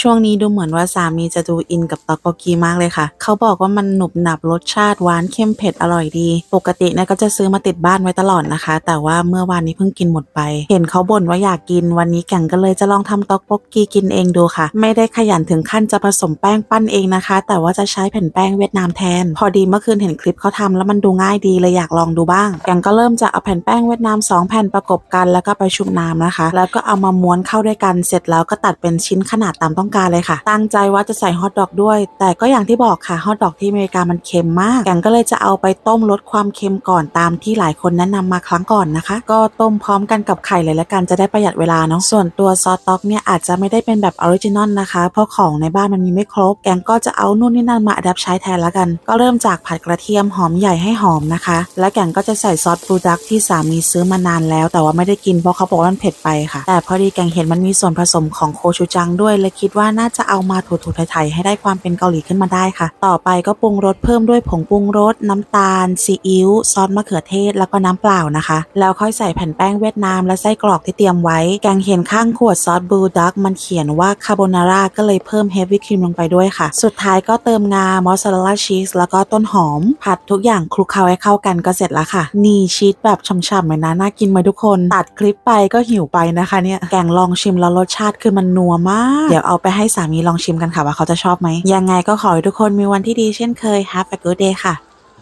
ช่วงนี้ดูเหมือนว่าสามีจะดูอินกับตอกโบกีมากเลยค่ะ เขาบอกว่ามันหนุบหนับรสชาติหวานเค็มเผ็ดอร่อยดี ปกติเนี่ยก็จะซื้อมาติดบ้านไว้ตลอดนะคะ แต่ว่าเมื่อวานนี้เพิ่งกินหมดไป เห็นเขาบ่นว่าอยากกินวันนี้แก่งก็เลยจะลองทำตอกโบกีกินเองดูค่ะ ไม่ได้ขยันถึงขั้นจะผสมแป้งปั้นเองนะคะ แต่ว่าจะใช้แผ่นแป้งเวียดนามแทน พอดีเมื่อคืนเห็นคลิปเขาทำแล้วมันดูง่ายดีเลยอยากลองดูบ้างแก่งก็เริ่มจากเอาแผ่นแป้งเวียดนามสองแผ่นประกบกันแล้วก็ไปชุบน้ำนะคะ แล้วก็เอามาม้วนเข้าด้วยกันเสร็จแล้วก็ตัดเป็นชิ้นขนาดตามต้องการเลยค่ะ ตั้งใจว่าจะใส่ฮอทดอกด้วย แต่ก็อย่างที่บอกค่ะฮอทดอกที่อเมริกามันเค็มมากแกงก็เลยจะเอาไปต้มลดความเค็มก่อนตามที่หลายคนแนะนำมาครั้งก่อนนะคะ ก็ต้มพร้อมกันกับไข่เลยละกันจะได้ประหยัดเวลาเนาะส่วนตัวซอสต๊อกเนี่ยอาจจะไม่ได้เป็นแบบออริจินอลนะคะ เพราะของในบ้านมันมีไม่ครบ แกงก็จะเอานู่นนี่นั่นมาอัดใช้แทนละกัน ก็เริ่มจากผัดกระเทียมหอมใหญ่ให้หอมนะคะ และแกงก็จะใส่ซอสบลูดักที่สามีซื้อมานานแล้ว แต่ว่าไม่ได้กินเพราะเขาบอกว่ามันเผ็ดไปค่ะ แต่พอดีแกงเห็นมันมีส่วนผสมของโคชูจังด้วยเลยคิดว่าน่าจะเอามาถูๆไทยๆให้ได้ความเป็นเกาหลีขึ้นมาได้ค่ะ ต่อไปก็ปรุงรสเพิ่มด้วยผงปรุงรสน้ำตาลซีอิ๊วซอสมะเขือเทศแล้วก็น้ำเปล่านะคะ แล้วค่อยใส่แผ่นแป้งเวียดนามและไส้กรอกที่เตรียมไว้ แกงเห็นข้างขวดซอสบลูดักมันเขียนว่าคาโบนาร่าก็เลยเพิ่มเฮฟวี่ครีมลงไปด้วยค่ะ สุดท้ายก็เติมงามอสซาเรลล่าชีสแล้วก็ต้นหอม ผัดทุกอย่างคลุกเคล้าให้เข้ากันก็เสร็จแล้วค่ะ นี่ชีสแบบฉ่ำๆเลยนะน่ากินไหมทุกคน ตัดคลิปไปก็หิวไปนะคะเนี่ยแกงลองชิมแล้วรสชาติคือมันนัวมาก เดี๋ยวเอาไปให้สามีลองชิมกันค่ะว่าเขาจะชอบไหม ยังไงก็ขอให้ทุกคนมีวันที่ดีเช่นเคย Have a good day ค่ะ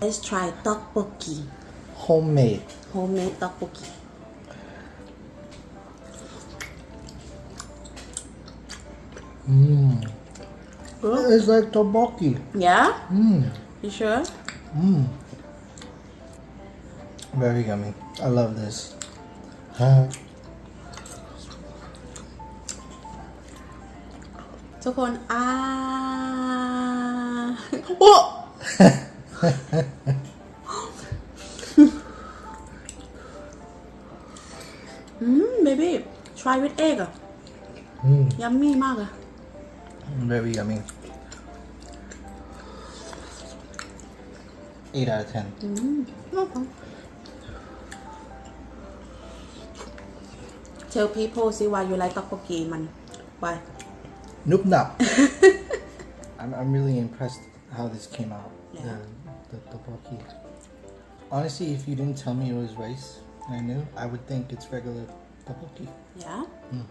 Let's try tteokbokki Homemade. homemade tteokbokki Mm. It's like tteokbokki. Yeah Mm. you sure Mm. Very yummy. I love this. Huh. ทุกคนอ่าโอ้อืม baby try with egg อะ Mm. ยัมมี่มากอะ Very yummy. 8 out of 10. Tell people see why you like tteokbokki มัน why Noop nop. I'm, I'm really impressed how this came out. Yeah. The, the tteokbokki. Honestly, if you didn't tell me it was rice, and I knew, I would think it's regular tteokbokki. yeah mm.